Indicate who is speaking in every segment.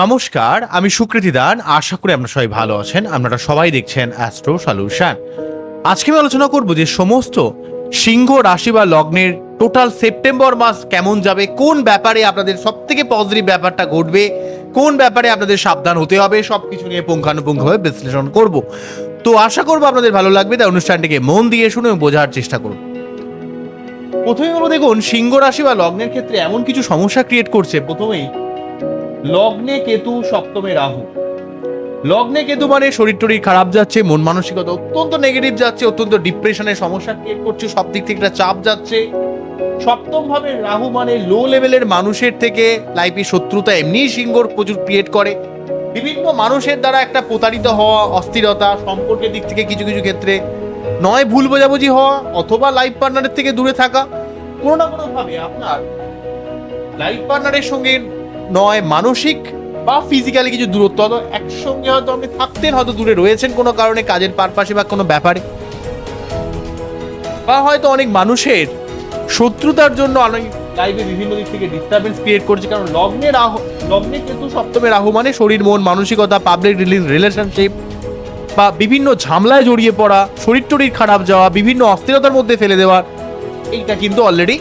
Speaker 1: নমস্কার, আমি সুকৃতি দান। আশা করি আপনারা সবাই ভালো আছেন। আপনারা সবাই দেখছেন অ্যাস্ট্রো সলিউশন আজকে আমি আলোচনা করব যে সমস্ত সিংহ রাশি বা লগ্নের টোটাল সেপ্টেম্বর মাস কেমন যাবে, কোন ব্যাপারে আপনাদের সব থেকে পজিটিভ ব্যাপারটা ঘটবে, কোন ব্যাপারে আপনাদের সাবধান হতে হবে সব কিছু নিয়ে পুঙ্খানুপুঙ্খভাবে বিশ্লেষণ করব। তো আশা করব আপনাদের ভালো লাগবে। তাই অনুষ্ঠানটিকে মন দিয়ে শুনে বোঝার চেষ্টা করুন। প্রথমে হলো দেখুন, সিংহ রাশি বা লগ্নের ক্ষেত্রে এমন কিছু সমস্যা ক্রিয়েট করছে। প্রথমেই, লগ্নে কেতু সপ্তমে রাহু। লগ্নে কেতু মানে শরীর টরীর খারাপ যাচ্ছে, মন মানসিকতা অত্যন্ত নেগেটিভ যাচ্ছে, অত্যন্ত ডিপ্রেশনের সমস্যা ক্রিয়েট করছে সব দিক থেকে একটা চাপ যাচ্ছে। সপ্তম ভাবে রাহু মানে লো লেভেলের মানুষের থেকে লাইফে শত্রুতা এমনিই সিংহর প্রচুর ক্রিয়েট করে। বিভিন্ন মানুষের দ্বারা একটা প্রতারিত হওয়া, অস্থিরতা, সম্পর্কের দিক থেকে কিছু কিছু ক্ষেত্রে নয় ভুল বোঝাবুঝি হওয়া অথবা লাইফ পার্টনারের থেকে দূরে থাকা, কোনো না কোনোভাবে আপনার লাইফ পার্টনারের সঙ্গে নয়, মানসিক বা ফিজিক্যালি কিছু দূরত্ব, হয়তো একসঙ্গে হয়তো আপনি থাকতেন, হয়তো দূরে রয়েছেন কোনো কারণে, কাজের পারপাসে বা কোনো ব্যাপারে। বা হয়তো অনেক মানুষের শত্রুতার জন্য অনেক লাইফে বিভিন্ন দিক থেকে ডিস্টারবেন্স ক্রিয়েট করছে, কারণ লগ্নে রাহু লগ্নে কিন্তু সপ্তমে রাহু মানে শরীর, মন, মানসিকতা পাবলিক রিলেশনশিপ বা বিভিন্ন ঝামলায় জড়িয়ে পড়া, শরীর টরীর খারাপ যাওয়া, বিভিন্ন অস্থিরতার মধ্যে ফেলে দেওয়া, এইটা কিন্তু অলরেডি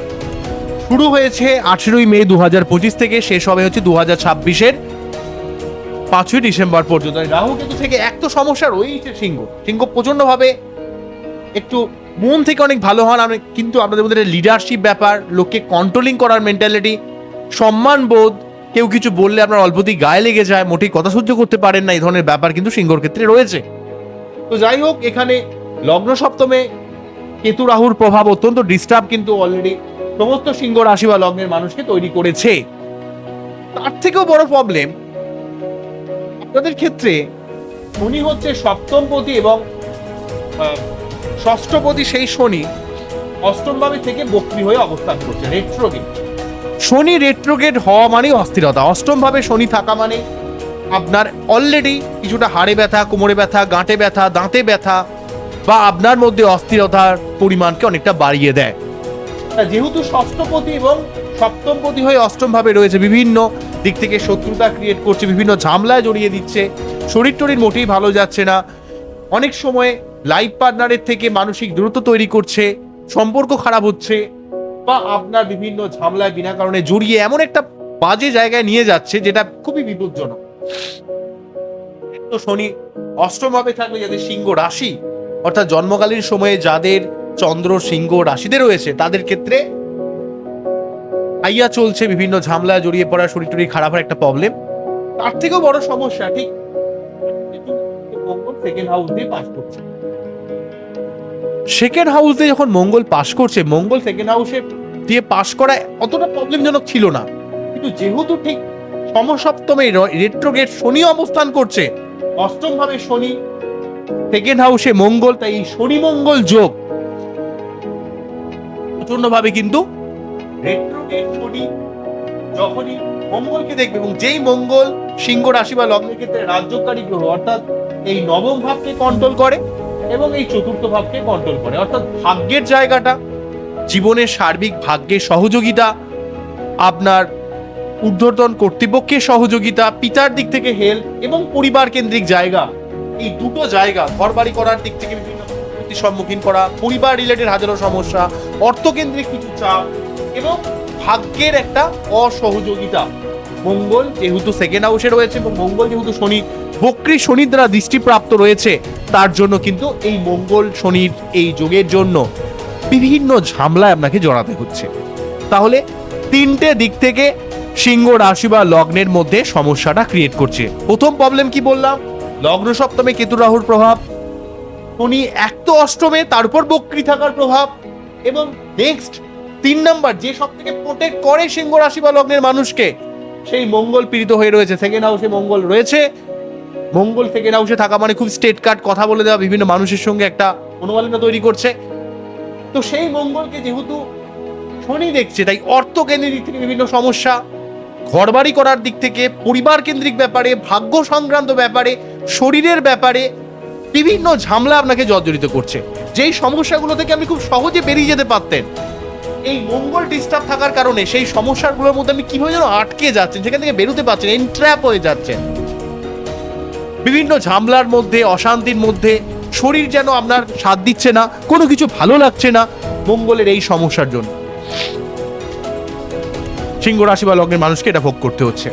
Speaker 1: শুরু হয়েছে আঠেরোই মে দু হাজার পঁচিশ থেকে, শেষ হবে হচ্ছে দু হাজার ছাব্বিশের পাঁচই ডিসেম্বর পর্যন্ত। রাহু কেতু থেকে এক তো সমস্যা রয়েছে সিংহ। সিংহ প্রচণ্ডভাবে একটু মন থেকে অনেক ভালো হন কিন্তু আপনাদের মধ্যে লিডারশিপ ব্যাপার, লোককে কন্ট্রোলিং করার মেন্টালিটি সম্মান বোধ কেউ কিছু বললে আপনার অল্পতেই গায়ে লেগে যায়, মোটেই কথা সহ্য করতে পারেন না, এই ধরনের ব্যাপার কিন্তু সিংহর ক্ষেত্রে রয়েছে। তো যাই হোক, এখানে লগ্ন সপ্তমে কেতু রাহুর প্রভাব অত্যন্ত ডিস্টার্ব কিন্তু অলরেডি সমস্ত সিংহ রাশি বা লগ্নের মানুষকে তৈরি করেছে। তার থেকেও বড় প্রবলেম আপনাদের ক্ষেত্রে শনি হচ্ছে সপ্তমপতি এবং ষষ্ঠপতি সেই শনি অষ্টমভাবে থেকে বক্রি হয়ে অবস্থান করছে রেট্রোগেট শনি রেট্রোগেট হওয়া মানে অস্থিরতা। অষ্টম ভাবে শনি থাকা মানে আপনার অলরেডি কিছুটা হাড়ে ব্যথা, কোমরে ব্যথা, গাঁটে ব্যথা, দাঁতে ব্যথা বা আপনার মধ্যে অস্থিরতার পরিমাণকে অনেকটা বাড়িয়ে দেয়। যেহেতু ষষ্ঠপতি এবং সপ্তমপতি হয়ে অষ্টম ভাবে রয়েছে, বিভিন্ন দিক থেকে শত্রুতা ক্রিয়েট করছে, বিভিন্ন ঝামলায় জড়িয়ে দিচ্ছে, শরীর টরীর মোটেই ভালো যাচ্ছে না, অনেক সময় লাইফ পার্টনারের থেকে মানসিক দূরত্ব তৈরি করছে, সম্পর্ক খারাপ হচ্ছে বা আপনার বিভিন্ন ঝামলায় বিনা কারণে জড়িয়ে এমন একটা বাজে জায়গায় নিয়ে যাচ্ছে যেটা খুবই বিপজ্জনক। তো শনি অষ্টম ভাবে থাকলে যাদের সিংহ রাশি, অর্থাৎ জন্মকালীন সময়ে যাদের চন্দ্র, সিংহ রাশিতে রয়েছে, তাদের ক্ষেত্রে আইয়া চলছে, বিভিন্ন ঝামলায় জড়িয়ে পড়া, শরীর টরীর খারাপ হওয়ার একটা প্রবলেম তার থেকেও বড় সমস্যা, ঠিক সেকেন্ড হাউস দিয়ে পাস করছে। সেকেন্ড হাউস যখন মঙ্গল পাস করছে, মঙ্গল সেকেন্ড হাউসে দিয়ে পাস করা অতটা প্রবলেমজনক ছিল না। কিন্তু যেহেতু ঠিক সমসপ্তমে রেট্রোগেট শনি অবস্থান করছে অষ্টম ভাবে শনি সেকেন্ড হাউসে মঙ্গল, তাই শনি মঙ্গল যোগ প্রচন্ডভাবে কিন্তু রেট্রোগেট শনি যখনই মঙ্গলকে দেখবে এবং যেই মঙ্গল সিংহ রাশি বা লগ্নের ক্ষেত্রে রাজ্যকারী গ্রহ, অর্থাৎ এই নবম ভাবকে কন্ট্রোল করে এবং এই চতুর্থ ভাবকে কন্ট্রোল করে, অর্থাৎ ভাগ্যের জায়গাটা, জীবনের সার্বিক ভাগ্যের সহযোগিতা, আপনার ঊর্ধ্বতন কর্তৃপক্ষের সহযোগিতা, পিতার দিক থেকে হেল্প এবং পরিবার কেন্দ্রিক জায়গা, এই দুটো জায়গা ঘর বাড়ি করার দিক থেকে বিভিন্ন সম্মুখীন করা, পরিবার রিলেটেড হাজারো সমস্যা, অর্থকেন্দ্রিক কিছু চাপ এবং ভাগ্যের একটা অসহযোগিতা। মঙ্গল যেহেতু সেকেন্ড হাউসে রয়েছে এবং মঙ্গল যেহেতু শনি বক্রী শনির দ্বারা দৃষ্টিপ্রাপ্ত রয়েছে। তার জন্য কিন্তু এই মঙ্গল শনির এই যোগের জন্য বিভিন্ন ঝামলায় আপনাকে জড়াতে হচ্ছে। তাহলে তিনটে দিক থেকে সিংহ রাশি বা লগ্নের মধ্যে সমস্যাটা ক্রিয়েট করছে। প্রথম প্রবলেম কি বললাম? লগ্ন সপ্তমে কেতু রাহুর প্রভাব। শনি এক তো অষ্টমে, তার উপর বক্রি থাকার প্রভাব। এবং নেক্সট তিন নাম্বার, যে সব থেকে প্রোটেক্ট করে সিংহ রাশি বা লগ্নের মানুষকে, সেই মঙ্গল পীড়িত হয়ে রয়েছে। সেকেন্ড হাউসে মঙ্গল রয়েছে। মঙ্গল সেকেন্ড হাউসে থাকা মানে খুব স্টেট কাট কথা বলে দেওয়া, বিভিন্ন মানুষের সঙ্গে একটা অনুমালিন্য তৈরি করছে। তো সেই মঙ্গলকে যেহেতু শনি দেখছে, তাই অর্থ কেন্দ্রের দিক থেকে বিভিন্ন সমস্যা, ঘরবাড়ি করার দিক থেকে, পরিবার কেন্দ্রিক ব্যাপারে, ভাগ্য সংক্রান্ত ব্যাপারে, শরীরের ব্যাপারে বিভিন্ন ঝামলা আপনাকে জর্জরিত করছে। যেই সমস্যাগুলো থেকে আপনি খুব সহজে বেরিয়ে যেতে পারতেন, এই মঙ্গল ডিস্টার্ব থাকার কারণে সেই সমস্যাগুলোর মধ্যে আপনি কীভাবে যেন আটকে যাচ্ছেন, সেখান থেকে বেরোতে পারছেন এনট্র্যাপ হয়ে যাচ্ছেন। বিভিন্ন ঝামলার মধ্যে, অশান্তির মধ্যে, শরীর যেন আপনার সাথ দিচ্ছে না, কোনো কিছু ভালো লাগছে না, মঙ্গলের এই সমস্যার জন্য। সিংহ রাশি বা লগ্নের মানুষকে এটা ভোগ করতে হচ্ছে।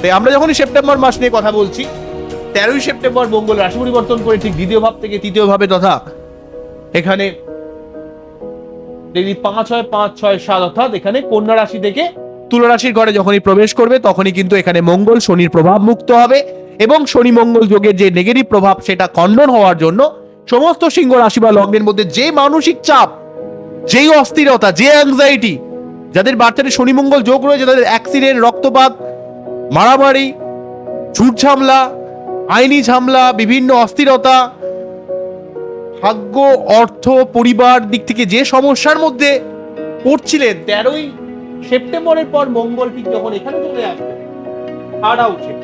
Speaker 1: তাই আমরা যখনই সেপ্টেম্বর মাস নিয়ে কথা বলছি, তেরোই সেপ্টেম্বর মঙ্গল রাশি পরিবর্তন করে ঠিক দ্বিতীয় ভাব থেকে তৃতীয় ভাবে তথা এখানে পাঁচ ছয় পাঁচ, ছয়, সাত, অর্থাৎ এখানে কন্যা রাশি থেকে তুলা রাশির ঘরে যখনই প্রবেশ করবে, তখনই কিন্তু এখানে মঙ্গল শনির প্রভাব মুক্ত হবে এবং শনি মঙ্গল যোগের যে নেগেটিভ প্রভাব, সেটা খণ্ডন হওয়ার জন্য সমস্ত সিংহ রাশি বা লগ্নের মধ্যে যে মানসিক চাপ, যেই অস্থিরতা, যে অ্যাংজাইটি যাদের বাচ্চাদের শনি মঙ্গল যোগ রয়েছে, তাদের অ্যাক্সিডেন্ট রক্তপাত, মারামারি, ঝুট ঝামলা, আইনি ঝামলা, বিভিন্ন অস্থিরতা, ভাগ্য, অর্থ, পরিবার দিক থেকে যে সমস্যার মধ্যে পড়ছিলেন, তেরোই সেপ্টেম্বরের পর মঙ্গল ঠিক যখন এখানে চলে আসবে থার্ড হাউসে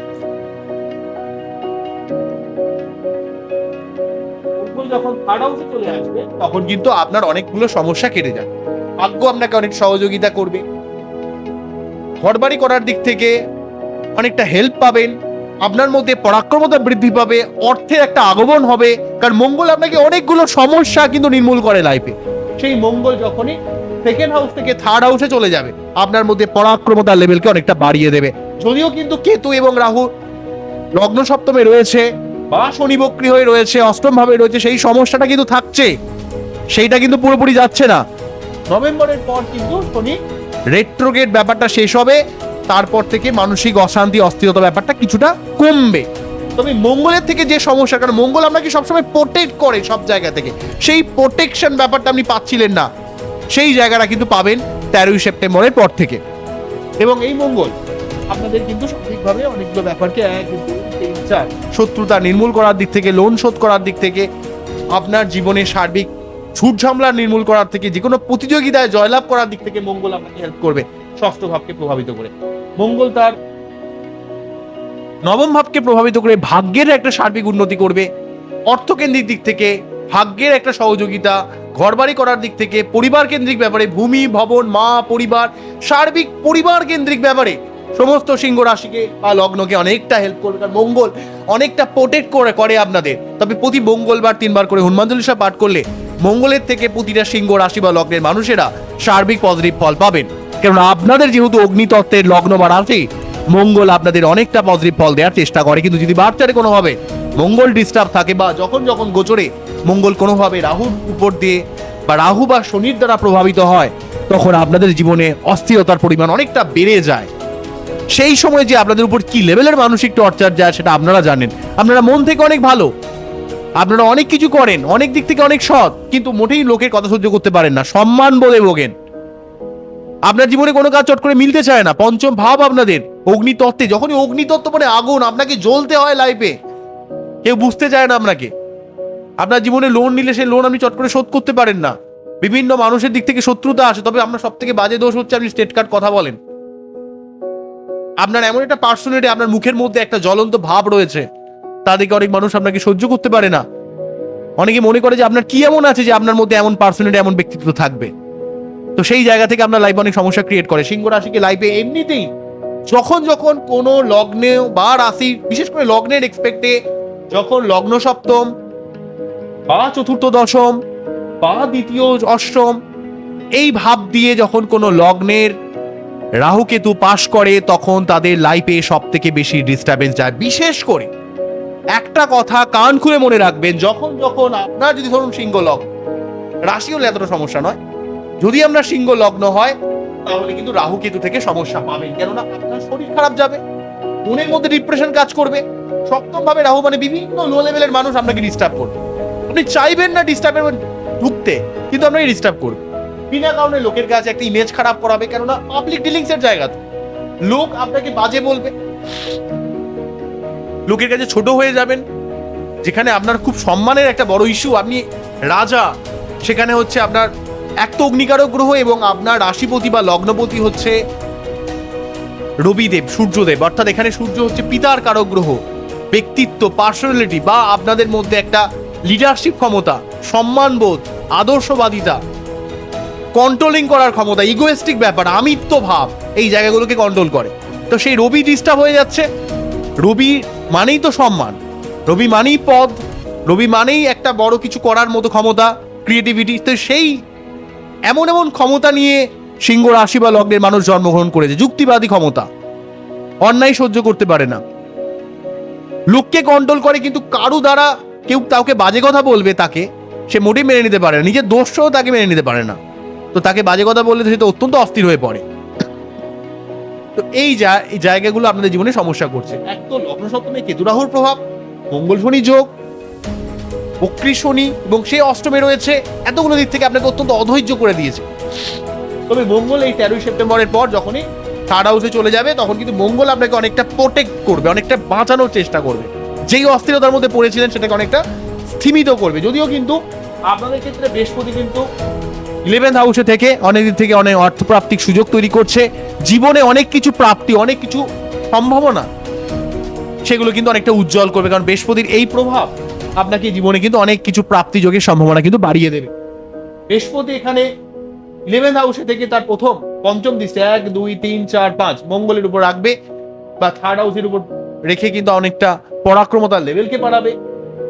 Speaker 1: যখন থার্ড হাউসে চলে আসবে তখন কিন্তু আপনার অনেকগুলো সমস্যা কেটে যাবে। ভাগ্য আপনাকে অনেক সহযোগিতা করবে। ঘরবাড়ি করার দিক থেকে অনেকটা হেল্প পাবেন। আপনার মধ্যে পরাক্রমতা বৃদ্ধি পাবে অর্থের একটা আগমন হবে। কারণ মঙ্গল আপনাকে অনেকগুলো সমস্যা কিন্তু নির্মূল করে লাইফে সেই মঙ্গল যখনই সেকেন্ড হাউস থেকে থার্ড হাউসে চলে যাবে। আপনার মধ্যে পরাক্রমতার লেভেলকে অনেকটা বাড়িয়ে দেবে। যদিও কিন্তু কেতু এবং রাহু লগ্ন সপ্তমে রয়েছে, বা শনি বক্রী হয়ে রয়েছে, অষ্টম ভাবে রয়েছে, সেই সমস্যাটা কিন্তু থাকছে। সেইটা কিন্তু পুরোপুরি যাচ্ছে না। নভেম্বরের পর কিন্তু শনি রেট্রোগেট ব্যাপারটা শেষ হবে। তারপর থেকে মানসিক অশান্তি, অস্থিরতা ব্যাপারটা কিছুটা কমবে। তবে মঙ্গলের থেকে যে সমস্যা, কারণ মঙ্গল আপনাকে সবসময় প্রোটেক্ট করে সব জায়গা থেকে। সেই প্রোটেকশন ব্যাপারটা আপনি পাচ্ছিলেন না। সেই জায়গাটা কিন্তু পাবেন তেরোই সেপ্টেম্বরের পর থেকে। এবং এই মঙ্গল আপনাদের কিন্তু সঠিকভাবে অনেকগুলো ব্যাপারকে শত্রুতা নির্মূল করার দিক থেকে লোন শোধ করার দিক থেকে, আপনার জীবনের সার্বিক ছুট ঝামলা নির্মূল করার থেকে, যে কোনো প্রতিযোগিতায় জয়লাভ করার দিক থেকে মঙ্গল আপনাকে হেল্প করবে ষষ্ঠ ভাবকে প্রভাবিত করে। মঙ্গল তার নবম ভাবকে প্রভাবিত করে ভাগ্যের একটা সার্বিক উন্নতি করবে। অর্থকেন্দ্রিক দিক থেকে ভাগ্যের একটা সহযোগিতা ঘরবাড়ি করার দিক থেকে পরিবার কেন্দ্রিক ব্যাপারে ভূমি, ভবন, মা, পরিবার, সার্বিক পরিবার কেন্দ্রিক ব্যাপারে সমস্ত সিংহ রাশিকে বা লগ্নকে অনেকটা হেল্প করবে। কারণ মঙ্গল অনেকটা প্রোটেক্ট করে করে আপনাদের। তবে প্রতি মঙ্গলবার তিনবার করে হনুমান চল্লিশা পাঠ করলে মঙ্গলের থেকে প্রতিটা সিংহ রাশি বা লগ্নের মানুষেরা সার্বিক পজিটিভ ফল পাবেন। কারণ আপনাদের যেহেতু অগ্নিতত্ত্বের লগ্ন বা রাশি, মঙ্গল আপনাদের অনেকটা পজিটিভ ফল দেওয়ার চেষ্টা করে। কিন্তু যদি বাচ্চারে কোনোভাবে মঙ্গল ডিস্টার্ব থাকে বা যখন যখন গোচরে মঙ্গল কোনোভাবে রাহুর উপর দিয়ে বা রাহু বা শনির দ্বারা প্রভাবিত হয়, তখন আপনাদের জীবনে অস্থিরতার পরিমাণ অনেকটা বেড়ে যায়। সেই সময় যে আপনাদের উপর কি লেভেলের মানসিক টর্চার যায় সেটা আপনারা জানেন। আপনারা মন থেকে অনেক ভালো। আপনারা অনেক কিছু করেন, অনেক দিক থেকে অনেক সৎ, কিন্তু মোটেই লোকের কথা সহ্য করতে পারেন না। সম্মান বলে ভোগেন। আপনার জীবনে কোনো কাজ চট করে মিলতে চায় না। পঞ্চম ভাব আপনাদের, অগ্নিতত্ত্বে। যখনই অগ্নিতত্ত্ব মানে আগুন আপনাকে জ্বলতে হয় লাইফে কেউ বুঝতে চায় না আপনাকে। আপনার জীবনে লোন নিলে সেই লোন আপনি চট করে শোধ করতে পারেন না। বিভিন্ন মানুষের দিক থেকে শত্রুতা আসে, তবে আপনার সব থেকে বাজে দোষ হচ্ছে আপনি স্টেট কার্ড কথা বলেন। আপনার এমন একটা পার্সোনালিটি আপনার মুখের মধ্যে একটা জ্বলন্ত ভাব রয়েছে। তাদেরকে অনেক মানুষ আপনাকে সহ্য করতে পারে না। অনেকে মনে করে যে আপনার কি এমন আছে যে আপনার মধ্যে এমন পার্সোনালিটি এমন ব্যক্তিত্ব থাকবে। তো সেই জায়গা থেকে আপনার লাইফে অনেক সমস্যা ক্রিয়েট করে। সিংহ রাশিকে লাইফে এমনিতেই যখন যখন কোনো লগ্নে বা রাশি বিশেষ করে লগ্নের এক্সপেক্টে যখন লগ্ন সপ্তম বা চতুর্থ দশম বা দ্বিতীয় অষ্টম, এই ভাব দিয়ে যখন কোনো লগ্নের রাহু কেতু পাশ করে, তখন তাদের লাইফে সব থেকে বেশি ডিস্টারবেন্স যায়। বিশেষ করে একটা কথা কান খুলে মনে রাখবেন, যখন যখন আপনার যদি ধরুন সিংহ লগ্ন, রাশি হলে এতটা সমস্যা নয়। যদি আমরা সিংহ লগ্ন হয়, তাহলে কিন্তু রাহু কেতু থেকে সমস্যা পাবেন কেননা আপনার শরীর খারাপ যাবে, মনের মধ্যে ডিপ্রেশন কাজ করবে সপ্তম ভাবে রাহু মানে বিভিন্ন লো লেভেলের মানুষ আপনাকে ডিস্টার্ব করবে। আপনি চাইবেন না ডিস্টার্বের ঢুকতে, কিন্তু আপনাকে ডিস্টার্ব করবে। বিনা কারণে লোকের কাছে একটা ইমেজ খারাপ করাবে, কেননা পাবলিক ডিলিংস এর জায়গা তো। লোক আপনাকে বাজে বলবে। লোকের কাছে ছোট হয়ে যাবেন, যেখানে আপনার খুব সম্মানের একটা বড় ইস্যু আপনি রাজা, সেখানে হচ্ছে আপনার এক তো অগ্নিকারক গ্রহ এবং আপনার রাশিপতি বা লগ্নপতি হচ্ছে রবিদেব, সূর্যদেব। অর্থাৎ এখানে সূর্য হচ্ছে পিতার কারক গ্রহ, ব্যক্তিত্ব পার্সোনালিটি বা আপনাদের মধ্যে একটা লিডারশিপ ক্ষমতা, সম্মানবোধ, আদর্শবাদিতা। কন্ট্রোলিং করার ক্ষমতা ইগোয়েস্টিক ব্যাপার, আমিত্ব ভাব, এই জায়গাগুলোকে কন্ট্রোল করে। তো সেই রবি ডিস্টার্ব হয়ে যাচ্ছে। রবি মানেই তো সম্মান। রবি মানেই পদ রবি মানেই একটা বড় কিছু করার মতো ক্ষমতা ক্রিয়েটিভিটি তো সেই এমন এমন ক্ষমতা নিয়ে সিংহ রাশি বা লগ্নের মানুষ জন্মগ্রহণ করেছে। যুক্তিবাদী ক্ষমতা। অন্যায় সহ্য করতে পারে না। লোককে কন্ট্রোল করে কিন্তু কারু দ্বারা কেউ কাউকে বাজে কথা বলবে তাকে, সে মোটেই মেনে নিতে পারে না। নিজের দোষও তাকে মেনে নিতে পারে না। তো তাকে বাজে কথা বললে সে তো অত্যন্ত অস্থির হয়ে পড়ে। তো এই এই জায়গাগুলো আপনাদের জীবনে সমস্যা করছে। এক তো লগ্ন সপ্তমে কেতু রাহুর প্রভাব, মঙ্গল শনি যোগ, বক্রী শনি, এবং সে অষ্টমে রয়েছে, এতগুলো দিক থেকে আপনাকে অত্যন্ত অধৈর্য করে দিয়েছে। তবে মঙ্গল এই তেরোই সেপ্টেম্বরের পর যখনই থার্ড হাউসে চলে যাবে, তখন কিন্তু মঙ্গল আপনাকে অনেকটা প্রোটেক্ট করবে, অনেকটা বাঁচানোর চেষ্টা করবে। যেই অস্থিরতার মধ্যে পড়েছিলেন সেটাকে অনেকটা স্থিমিত করবে। যদিও কিন্তু আপনাদের ক্ষেত্রে বৃহস্পতি কিন্তু ইলেভেন্থ হাউসে থেকে অনেক দিক থেকে অনেক অর্থপ্রাপ্তিক সুযোগ তৈরি করছে। জীবনে অনেক কিছু প্রাপ্তি, অনেক কিছু সম্ভাবনা, সেগুলো কিন্তু অনেকটা উজ্জ্বল করবে। কারণ বৃহস্পতির এই প্রভাব আপনাকে জীবনে কিন্তু অনেক কিছু প্রাপ্তি যোগের সম্ভাবনা কিন্তু বাড়িয়ে দেবে। বৃহস্পতি এখানে ইলেভেন্থ হাউসে থেকে তার প্রথম পঞ্চম দৃষ্টি, এক, দুই, তিন, চার, পাঁচ মঙ্গলের উপর রাখবে বা থার্ড হাউসের উপর রেখে কিন্তু অনেকটা পরাক্রমতার লেভেলকে বাড়াবে।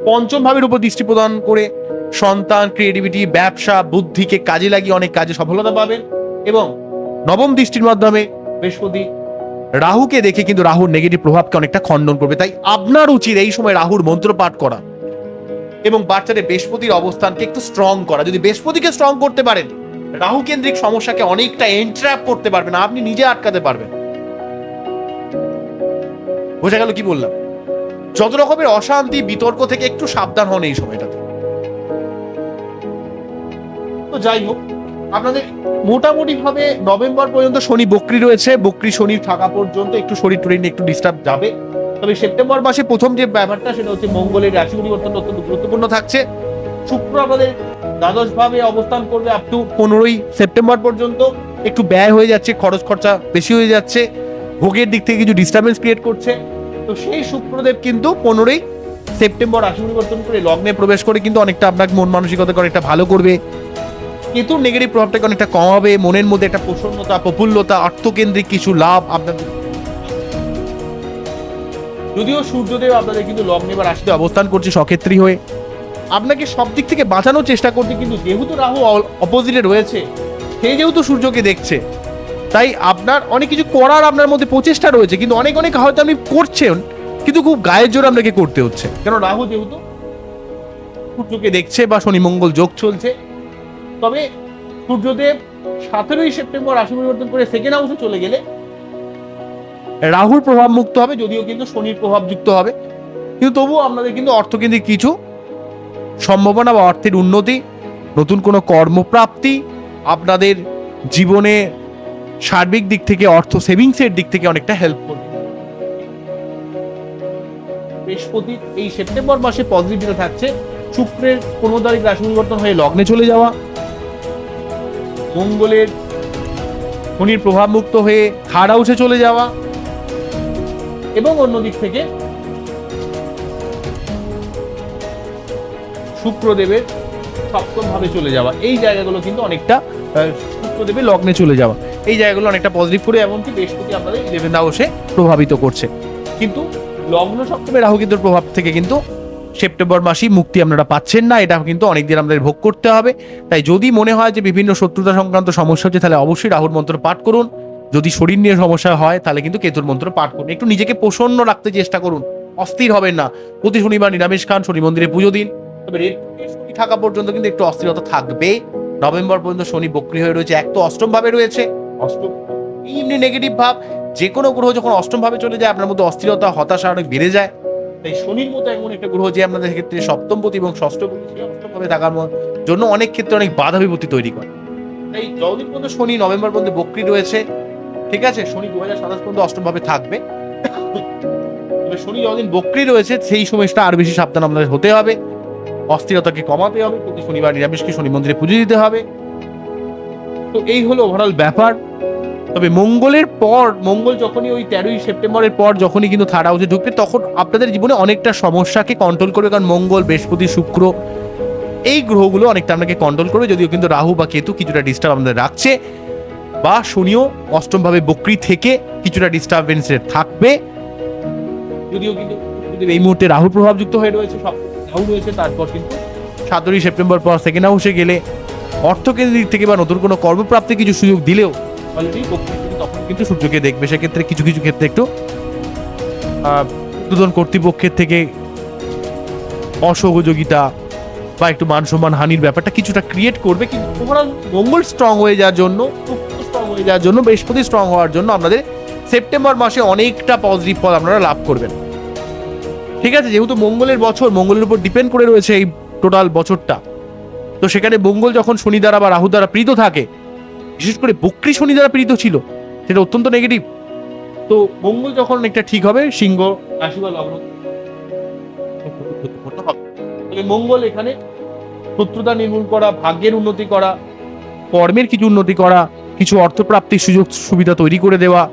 Speaker 1: পঞ্চম ভাবের উপর দৃষ্টি প্রদান করে সন্তান ক্রিয়েটিভিটি ব্যবসা, বুদ্ধিকে কাজে লাগিয়ে অনেক কাজে সফলতা পাবেন এবং নবম দৃষ্টির মাধ্যমে বৃহস্পতি রাহুকে দেখে কিন্তু রাহুর নেগেটিভ প্রভাবকে অনেকটা খণ্ডন করবে। তাই আপনার উচিত এই সময় রাহুর মন্ত্র পাঠ করা এবং বাচ্চাদের বৃহস্পতির অবস্থানকে একটু স্ট্রং করা। যদি বৃহস্পতিকে স্ট্রং করতে পারেন, রাহু কেন্দ্রিক সমস্যাকে অনেকটা এন্ট্র্যাপ করতে পারবেন, আপনি নিজে আটকাতে পারবেন। বোঝা গেল কি বললাম? যত রকমের অশান্তি, বিতর্ক থেকে একটু সাবধান হন এই সময়টাতে। তো যাই হোক, আপনাদের মোটামুটি ভাবে নভেম্বর পর্যন্ত শনি বক্রি রয়েছে। বক্রি শনি থাকা পর্যন্ত একটু শরীর টরির একটু ডিস্টার্ব যাবে। তবে সেপ্টেম্বর মাসে প্রথম যে ব্যাপারটা, সেটা হচ্ছে মঙ্গলের রাশি পরিবর্তন অত্যন্ত গুরুত্বপূর্ণ থাকছে। শুক্র আমাদের দ্বাদশ ভাবে অবস্থান করবে আপ টু পনেরোই সেপ্টেম্বর পর্যন্ত। একটু ব্যয় হয়ে যাচ্ছে, খরচ খরচা বেশি হয়ে যাচ্ছে। ভোগের দিক থেকে কিছু ডিস্টারবেন্স ক্রিয়েট করছে। তো সেই শুক্রদেব কিন্তু পনেরোই সেপ্টেম্বর রাশি পরিবর্তন করে লগ্নে প্রবেশ করে কিন্তু অনেকটা আপনাকে মন মানসিকতাকে অনেকটা ভালো করবে। কেতুর নেগেটিভ প্রভাবটাকে অনেকটা কমাবে, মনের মধ্যে একটা প্রসন্নতা, প্রফুল্লতা অর্থকেন্দ্রিক কিছু লাভ আপনাদের যদিও সূর্যদেব আপনাদের কিন্তু লগ্নে বা রাশিতে অবস্থান করছে সক্ষেত্রী হয়ে। আপনাকে সব দিক থেকে বাঁচানোর চেষ্টা করছে, কিন্তু যেহেতু রাহু অপোজিটে রয়েছে, সে যেহেতু সূর্যকে দেখছে তাই আপনার অনেক কিছু করার আপনার মধ্যে প্রচেষ্টা রয়েছে, কিন্তু অনেক অনেক হয়তো আপনি করছেন, কিন্তু খুব গায়ের জোর আপনাকে করতে হচ্ছে। কেন রাহু যেহেতু সূর্যকে দেখছে বা শনি মঙ্গল যোগ চলছে, তবে সূর্যদেব সতেরোই সেপ্টেম্বর রাশি পরিবর্তন করে সেকেন্ড হাউসে চলে গেলে রাহুর প্রভাব মুক্ত হবে, যদিও কিন্তু শনির প্রভাব যুক্ত হবে। কিন্তু তবুও আপনাদের কিন্তু অর্থকেন্দ্রিক কিছু সম্ভাবনা বা অর্থের উন্নতি, নতুন কোনো কর্মপ্রাপ্তি আপনাদের জীবনে সার্বিক দিক থেকে, অর্থ সেভিংসের দিক থেকে অনেকটা হেল্প করবে। বৃহস্পতি এই সেপ্টেম্বর মাসে পজিটিভ থাকছে, শুক্রের পনেরো তারিখ রাশি পরিবর্তন হয়ে লগ্নে চলে যাওয়া। মঙ্গলের শনির প্রভাব মুক্ত হয়ে থার্ড হাউসে চলে যাওয়া। এবং অন্যদিক থেকে শুক্রদেবের সপ্তম ভাবে চলে যাওয়া। এই জায়গাগুলো কিন্তু অনেকটা শুক্রদেবের লগ্নে চলে যাওয়া। এই জায়গাগুলো অনেকটা পজিটিভ করে এমনকি বৃহস্পতি আপনাদের ইলেভেন হাউসে প্রভাবিত করছে। কিন্তু লগ্ন সপ্তমে, রাহু কেতুর প্রভাব থেকে কিন্তু সেপ্টেম্বর মাসেই মুক্তি আপনারা পাচ্ছেন না, এটা কিন্তু অনেকদিন আমাদের ভোগ করতে হবে। তাই যদি মনে হয় যে বিভিন্ন শত্রুতা সংক্রান্ত সমস্যা হচ্ছে, তাহলে অবশ্যই রাহুর মন্ত্র পাঠ করুন। যদি শরীর নিয়ে সমস্যা হয়, তাহলে কিন্তু কেতুর মন্ত্র পাঠ করুন। একটু নিজেকে প্রসন্ন রাখতে চেষ্টা করুন। অস্থির হবেন না। প্রতি শনিবার নিরামিষ খান, শনি মন্দিরে পুজো দিন। তবে রেড থাকা পর্যন্ত কিন্তু একটু অস্থিরতা থাকবে নভেম্বর পর্যন্ত শনি বক্রি হয়ে রয়েছে, এক তো অষ্টম ভাবে রয়েছে। অষ্টম এমনি নেগেটিভ ভাব যে কোনো গ্রহ যখন অষ্টম ভাবে চলে যায়, আপনার মধ্যে অস্থিরতা, হতাশা অনেক বেড়ে যায়। তাই শনির মতো এমন একটা গ্রহ যে আপনাদের ক্ষেত্রে সপ্তম সপ্তমপতি এবং ষষ্ঠপতি সেই অষ্টম ভাবে থাকার জন্য অনেক ক্ষেত্রে অনেক বাধা বিপত্তি তৈরি করে। তাই যতদিন পর্যন্ত শনি নভেম্বর পর্যন্ত বক্রি রয়েছে, ঠিক আছে, শনি দু হাজার সাতাশ পর্যন্ত অষ্টম ভাবে থাকবে। তবে শনি যতদিন বক্রি রয়েছে, সেই সময়টা আর বেশি সাবধান আপনাদের হতে হবে। অস্থিরতাকে কমাতে হবে, প্রতি শনিবার নিরামিষকে শনি মন্দিরে পুজো দিতে হবে। তো এই হলো ওভারঅল ব্যাপার। তবে মঙ্গলের পর, মঙ্গল যখনই ওই তেরোই সেপ্টেম্বরের পর যখনই কিন্তু থার্ড হাউসে ঢুকবে, তখন আপনাদের জীবনে অনেকটা সমস্যাকে কন্ট্রোল করবে, কারণ মঙ্গল, বৃহস্পতি, শুক্র এই গ্রহগুলো অনেকটা আপনাকে কন্ট্রোল করবে, যদিও কিন্তু রাহু বা কেতু কিছুটা ডিস্টার্ব আমাদের রাখছে বা শনিও অষ্টমভাবে বক্রি থেকে কিছুটা ডিস্টারবেন্সের থাকবে। যদিও কিন্তু এই মুহূর্তে রাহু প্রভাবযুক্ত হয়ে রয়েছে, সব রাহু রয়েছে, তারপর কিন্তু সতেরোই সেপ্টেম্বর পর সেকেন্ড হাউসে গেলে অর্থকেন্দ্রের দিক থেকে বা নতুন কোনো কর্মপ্রাপ্তির কিছু সুযোগ দিলেও কিন্তু সূর্যকে দেখবে। সেক্ষেত্রে কিছু কিছু ক্ষেত্রে একটু দুজন কর্তৃপক্ষের থেকে অসহযোগিতা বা একটু মান সম্মান হানির ব্যাপারটা কিছুটা ক্রিয়েট করবে। কিন্তু ওভারঅল মঙ্গল স্ট্রং হয়ে যাওয়ার জন্য স্ট্রং হয়ে যাওয়ার জন্য, বৃহস্পতি স্ট্রং হওয়ার জন্য আপনাদের সেপ্টেম্বর মাসে অনেকটা পজিটিভ ফল আপনারা লাভ করবেন। ঠিক আছে? যেহেতু মঙ্গলের বছর, মঙ্গলের উপর ডিপেন্ড করে রয়েছে এই টোটাল বছরটা। তো সেখানে মঙ্গল যখন শনি দ্বারা বা রাহু দ্বারা প্রীত থাকে, বিশেষ করে বক্রি শনি দ্বারা প্রীত ছিল, সেটা অত্যন্ত নেগেটিভ তো মঙ্গল যখন অনেকটা ঠিক হবে, সিংহ, রাশি বা লগ্ন মঙ্গল এখানে শত্রুতা নির্মূল করা, ভাগ্যের উন্নতি করা, কর্মের কিছু উন্নতি করা, কিছু অর্থপ্রাপ্তির সুযোগ, সুবিধা তৈরি করে দেওয়া,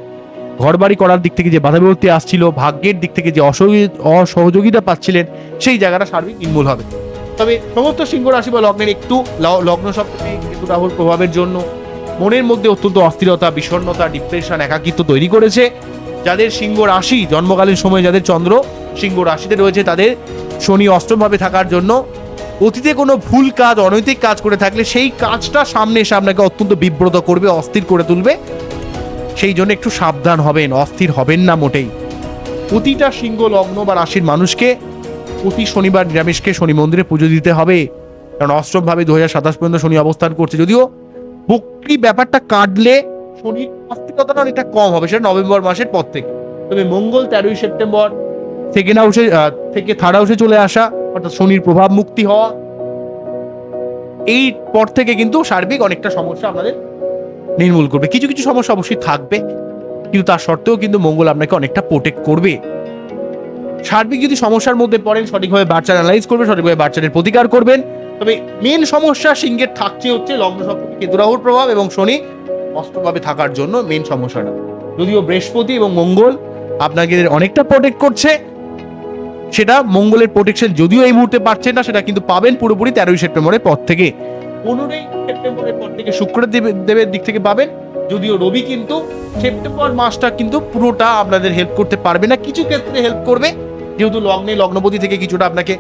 Speaker 1: ঘরবাড়ি করার দিক থেকে যে বাধা বিপত্তি আসছিল, ভাগ্যের দিক থেকে যে অসহযোগি- অসহযোগিতা পাচ্ছিলেন, সেই জায়গাটা সার্বিক নির্মূল হবে। তবে সমস্ত সিংহ রাশি বা লগ্নের একটু লগ্ন সপ্তমে কেতু রাহুর প্রভাবের জন্য মনের মধ্যে অত্যন্ত অস্থিরতা, বিষণ্ণতা ডিপ্রেশন একাকিত্ব তৈরি করেছে। যাদের সিংহ রাশি জন্মকালীন সময়ে যাদের চন্দ্র সিংহ রাশিতে রয়েছে, তাদের শনি অষ্টমভাবে থাকার জন্য অতীতে কোনো ভুল কাজ, অনৈতিক কাজ করে থাকলে সেই কাজটা সামনে এসে আপনাকে অত্যন্ত বিব্রত করবে, অস্থির করে তুলবে। সেই জন্য একটু সাবধান হবেন, অস্থির হবেন না মোটেই। প্রতিটা সিংহ, লগ্ন বা রাশির মানুষকে প্রতি শনিবার নিরামিষকে শনি মন্দিরে পুজো দিতে হবে। কারণ অষ্টমভাবে দু হাজার সাতাশ পর্যন্ত শনি অবস্থান করছে। যদিও বক্রি ব্যাপারটা কাটলে শনির অস্থিরতাটা অনেকটা কম হবে, সেটা নভেম্বর মাসের পর থেকে। তবে মঙ্গল তেরোই সেপ্টেম্বর সেকেন্ড হাউসে থেকে থার্ড হাউসে চলে আসা, অর্থাৎ শনির প্রভাব মুক্তি হওয়া এই পর থেকে কিন্তু সার্বিক অনেকটা সমস্যা আপনাদের নির্মূল করবে। কিছু কিছু সমস্যা অবশ্যই থাকবে, কিন্তু তার সত্ত্বেও কিন্তু মঙ্গল আপনাকে অনেকটা প্রোটেক্ট করবে। সার্বিক যদি সমস্যার মধ্যে পড়েন, সঠিকভাবে বাচ্চার অ্যানালাইজ করবেন, সঠিকভাবে বাচ্চাদের প্রতিকার করবেন। তবে মেন সমস্যা সিংহের থাকছে হচ্ছে লগ্ন সপ্তমী কেতু রাহুর প্রভাব এবং শনি অষ্টভাবে থাকার জন্য মেন সমস্যাটা। যদিও বৃহস্পতি এবং মঙ্গল আপনাকে অনেকটা প্রোটেক্ট করছে। সেটা মঙ্গলের প্রোটেকশন যদিও এই মুহূর্তে পাচ্ছেন না, সেটা কিন্তু পাবেন পুরোপুরি তেরোই সেপ্টেম্বরের পর থেকে। পনেরোই সেপ্টেম্বরের পর থেকে শুক্র দেব- দেবের দিক থেকে পাবেন। যদিও রবি কিন্তু সেপ্টেম্বর মাসটা কিন্তু পুরোটা আপনাদের হেল্প করতে পারবে না, কিছু ক্ষেত্রে হেল্প করবে। যেহেতু লগ্নে, লগ্নপতি থেকে কিছুটা আপনাকে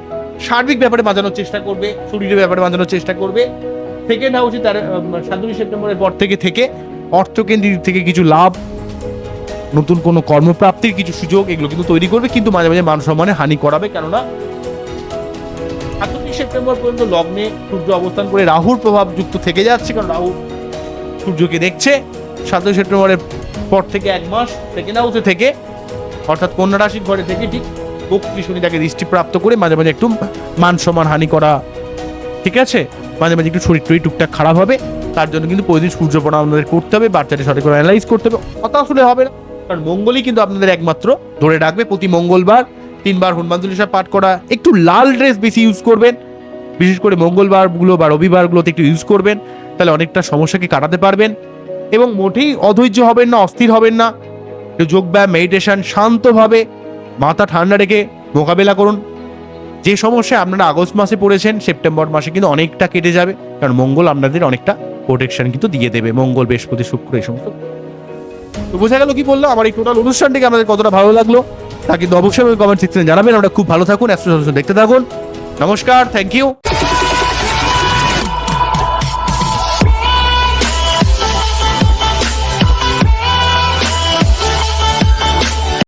Speaker 1: সার্বিক ব্যাপারে বাঁচানোর চেষ্টা করবে, শরীরের ব্যাপারে বাঁচানোর চেষ্টা করবে। সেকেন্ড হাউসে তার সাতই সেপ্টেম্বরের পর থেকে থেকে অর্থকেন্দ্রিক থেকে কিছু লাভ, নতুন কোনো কর্মপ্রাপ্তির কিছু সুযোগ, এগুলো কিন্তু তৈরি করবে, কিন্তু মাঝে মাঝে মান সম্মানে হানি করাবে, কেননা সাতই সেপ্টেম্বর পর্যন্ত লগ্নে সূর্য অবস্থান করে রাহুর প্রভাব যুক্ত থেকে যাচ্ছে, কারণ রাহু সূর্যকে দেখছে। সাতই সেপ্টেম্বরের পর থেকে এক মাস সেকেন্ড হাউসে থেকে, অর্থাৎ কন্যা রাশির ঘরে থেকে ঠিক বক্রি শনি তাকে দৃষ্টিপ্রাপ্ত করে মাঝে মাঝে একটু মান সম্মান হানি করা, ঠিক আছে? মাঝে মাঝে একটু শরীর টরীর টুকটাক খারাপ হবে, তার জন্য কিন্তু প্রতিদিন সূর্য প্রণাম আপনাদের করতে হবে বাচ্চাটি সঠিক করে অ্যানালাইজ করতে হবে, কথা আসলে হবে না। কারণ মঙ্গলই কিন্তু আপনাদের একমাত্র ধরে রাখবে প্রতি মঙ্গলবার, তিনবার হনুমান চল্লিশা পাঠ করা, একটু লাল ড্রেস বেশি ইউজ করবেন, বিশেষ করে মঙ্গলবারগুলো বা রবিবারগুলোতে একটু ইউজ করবেন, তাহলে অনেকটা সমস্যাকে কাটাতে পারবেন। এবং মোটেই অধৈর্য হবেন না, অস্থির হবেন না, একটু যোগব্যায়াম মেডিটেশন শান্তভাবে মাথা ঠান্ডা রেখে মোকাবেলা করুন। যে সমস্যায় আপনারা আগস্ট মাসে পড়েছেন, সেপ্টেম্বর মাসে কিন্তু অনেকটা কেটে যাবে। কারণ মঙ্গল আপনাদের অনেকটা প্রোটেকশন কিন্তু দিয়ে দেবে। মঙ্গল, বৃহস্পতি, শুক্র এই সমস্ত। তো বোঝা গেল কি বললাম আমার এই টোটাল অনুষ্ঠানটিকে আমাদের কতটা ভালো লাগল? তা কিন্তু অবশ্যই কমেন্ট সেকশনে জানাবেন। আমরা খুব ভালো থাকুন অ্যাস্ট্রো দেখতে থাকুন। নমস্কার থ্যাংক ইউ